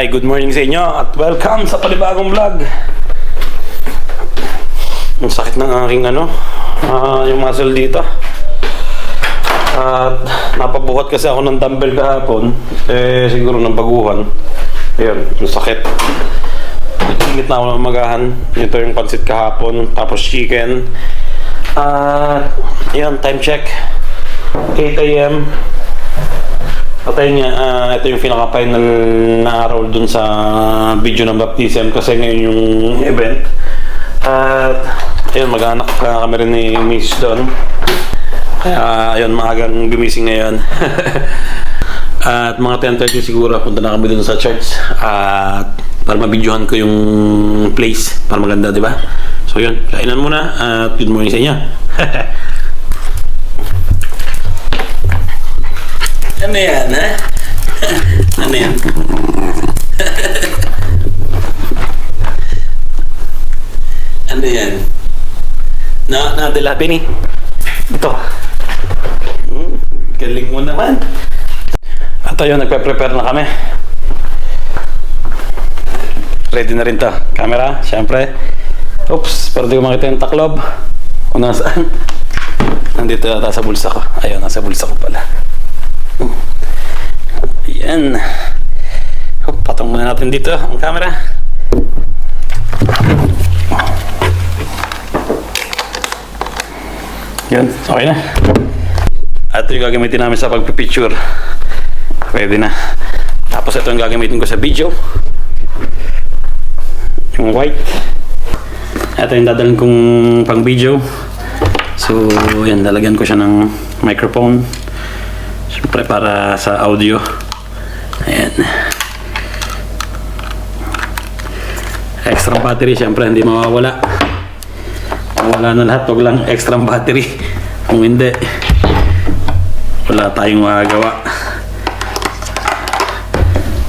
Hi, good morning sa inyo at welcome sa panibagong vlog. Ang sakit ng aking ano, ah, yung muscle dito. At napabuhat kasi ako ng dumbbell kahapon. Eh, siguro ng baguhan. Ayun, ang sakit. Ingit na ako ng magahan. Ito yung pansit kahapon, tapos chicken. At, yun, time check. 8 a.m. At ayun nga, ah, ito yung pinaka-final na araw dun sa video ng baptism kasi ngayon yung event. At ayun, mag-anak ka kami rin ni Miss doon. Kaya ayun, maagang gumising ngayon. At mga 10.30 siguro, punta na kami dun sa church. At para mabidyohan ko yung place, para maganda, di ba? So yun, kainan muna at good morning sa inyo. Ano yan, ha? ano yan? ano yan? Na, na, de la Penny. Ito. Hmm, galing mo naman. At ayun, nagpe-prepare na kami. Ready na rin to. Camera, syempre. Oops, pero di ko makita yung taklob. Kung nasaan. Nandito yata sa bulsa ko. Ayun, nasa bulsa ko pala. Ayan. Patong muna natin dito ang camera. Yan, okay na. At ito yung gagamitin namin sa pagpipicture. Pwede na. Tapos ito yung gagamitin ko sa video. Yung white. Ito yung dadalhin kong pang video. So, yan, lalagyan ko siya ng microphone. Siyempre para sa audio. Ayan. Extra battery, siyempre hindi mawawala. Wala na lahat, huwag lang extra battery. Kung hindi, wala tayong magagawa.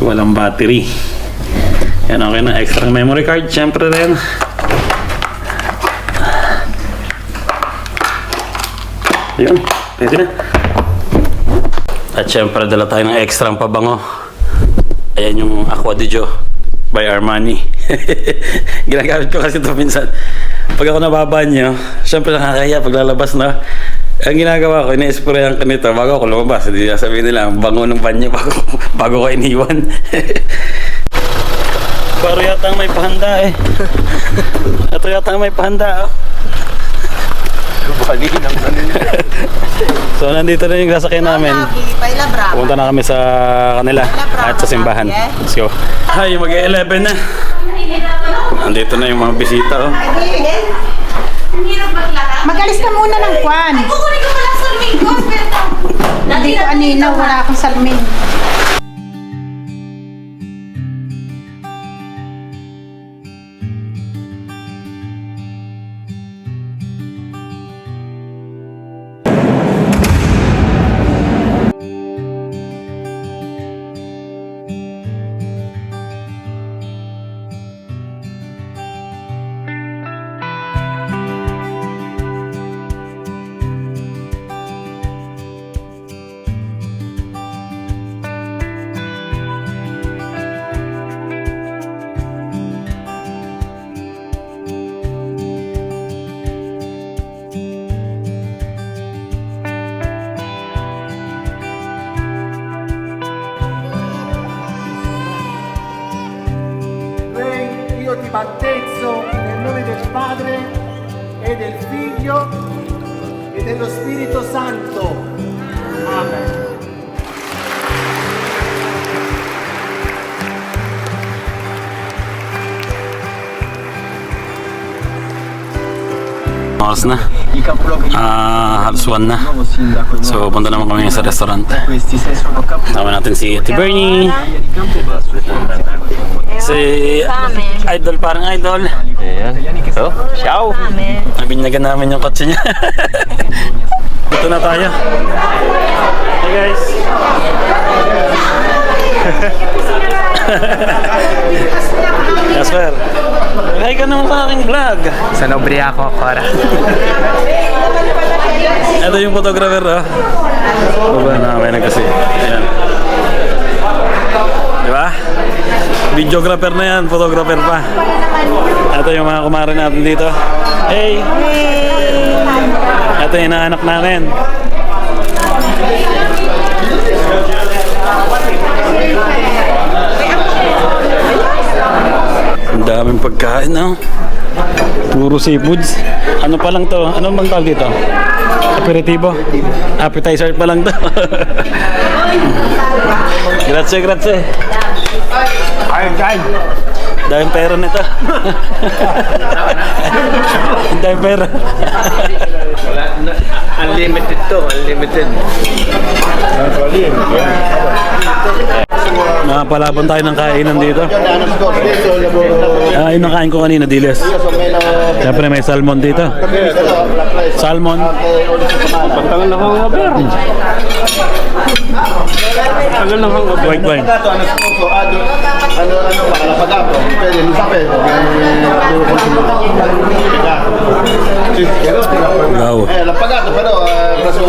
Walang battery. Yan, okay na. Extra memory card, siyempre rin. Yun, pwede na. At syempre, dala tayo ng extra pabango. Ayan yung Aqua di Gio by Armani. Ginagamit ko kasi ito minsan. Pag ako nababanyo, syempre nakakaya paglalabas na. Ang ginagawa ko, ina-sprayan ko nito bago ako lumabas. Hindi sabihin nila, ang bango ng banyo bago, bago ko iniwan. Paro yata may pahanda eh. Ito yata may pahanda oh. Ano niya. So nandito na yung sasakyan namin. Pumunta na kami sa kanila at sa simbahan. Let's go. Hi, mag-11 na. Andito na yung mga bisita. Oh. Magalis ka muna ng kwan. Ay, kukunin ko pala sa. Pero, Hindi ko anina, wala akong salmin. Spirito Santo. Amen. uh, one na so punta naman kami sa restaurant tama natin si Ate Bernie Si Idol, parang Idol. Che sono Ciao! Nabinyagan namin yung kotse niya. Dito na tayo. Hey guys! Jasper, hi ka naman sa aking vlog. Sono ubriaco ancora. Ito yung photographer, ah. Baba na kami na kasi. Ayan. Di ba? Videographer na yan, photographer pa. Ito yung mga kumare natin dito. Hey! Ito yung inaanak namin. Ang daming pagkain, no? Puro seafoods. Ano pa lang to? Ano bang tawag dito? Aperitivo? Appetizer pa lang to. grazie, grazie. Kain. Daming pera nito. Daming pera. Wala na. Unlimited to, unlimited. Nakapalaban tayo ng kainan dito. Ah, yun ang kain ko kanina, Diles. Siyempre may salmon dito. Salmon. Tagal na kong over. Tagal na kong over. White wine. Ano ano, ano, ano, para pagato. Pwede, no sape, Wow. Eh, la pagato, pero, preso,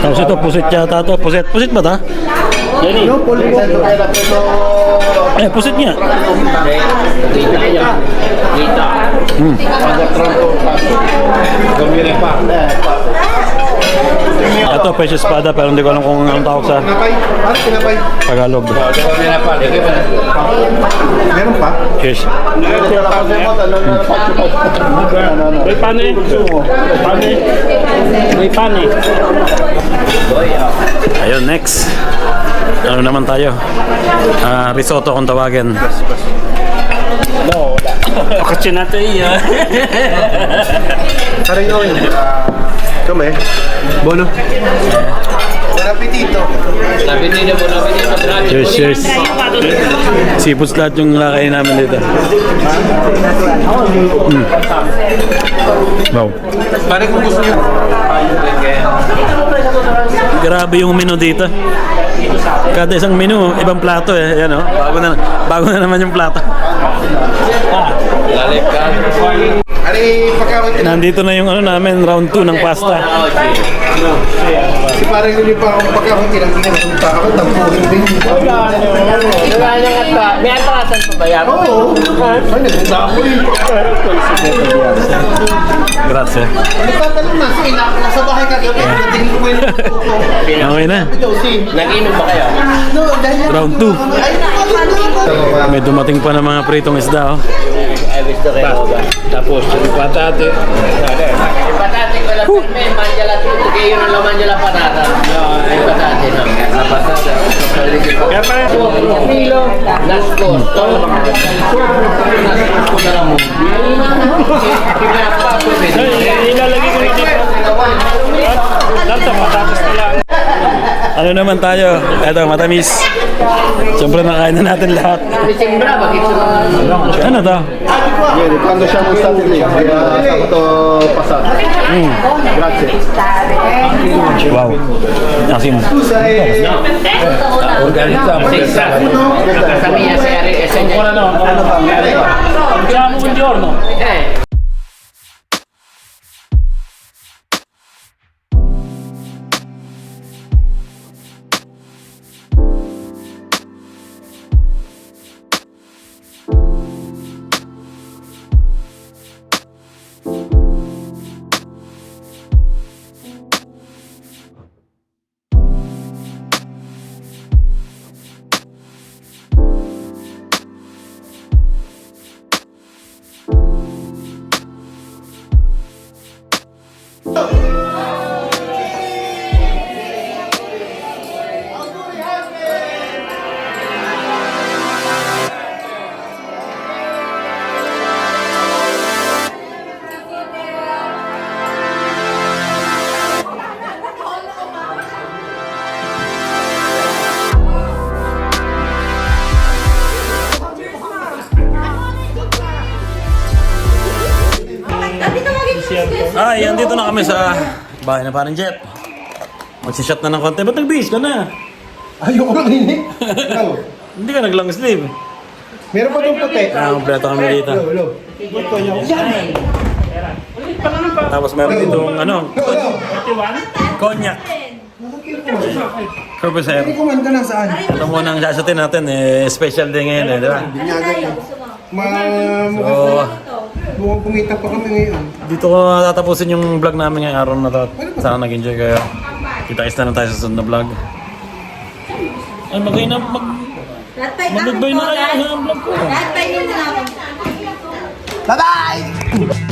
Tapos ito, pusit yata to. Pusit. Pusit ba ta? No, polvo. Preso, Eh, pusit nga. Dita pa. Ito, peso espada, pero hindi ko alam kung anong tawag sa tinapay? Tagalog. Meron pa? Cheers. Ano, May pane. Pane. May pane. Ayun, next. Ano naman tayo? Ah, risotto kung tawagin. No, wala. Kasi natin yan. Karingoy. Kami? Bono. Buon appetito. Mo, sabi nila mo. Cheers, cheers. Seafoods lahat yung lakain namin dito. Mm. Wow. Pare kung gusto niyo. Grabe yung menu dito. Kada isang menu, ibang plato eh. Yan oh. Bago na, bago na naman yung plato. Lalip ka. Nandito na yung ano namin, round 2 ng pasta. Si pare ko pa akong pagkawit. Ang ginagawa ako, tampuhin din. May atrasan pa ba yan? Oo. Ay, nagtatampuhin. Grazie. Nagtatanong na, sige, na- nasa bahay ka. Tingin ko may natututo. Okay na. Nag-inom ba kayo? No, dahil Round 2. May dumating pa ng mga pritong isda oh. Gusto kayo ba? Tapos, yung patate. Yung patate ko lang, may manjala tuto. Kaya yun ang laman nila patata. Yung patate, no? Ang patate. Kaya pa Milo. Naskos. Naskos ko na lang mo. Ilalagay ko na dito. Lansa, patatas na lang. Ano naman tayo? Eto, matamis. Siyempre nakain na natin lahat. Ano to? ieri quando siamo stati lì, eh, sabato passato. Mm. Grazie. Wow. No, sì. Tu sei... No. Eh, organizziamo. Sei stato. Questa mia sei... Ancora no. Diciamo buongiorno. Eh. Ay, andito na kami sa bahay na parang Jet. Magsishot na ng konti. Ba't nagbihis ka na? ayoko lang ini. Ikaw, Hindi ka nag-long sleeve. Meron pa itong puti. Ah, kompleto kami dito. Hello, hello. Tapos meron ditong ano, konyak. Purple sir. Kumanda lang saan? Ito muna ang sasatin natin eh. Special day ngayon eh, di ba? Binyagan na. Ma, So, Mukhang pumita pa kami ngayon. Dito ko tatapusin yung vlog namin ngayong araw na to. Sana nag-enjoy kayo. Kita-kits na lang tayo sa sunod na vlog. Ay, magay na, mag... Mag-goodbye na lang yung vlog ko. Bye-bye!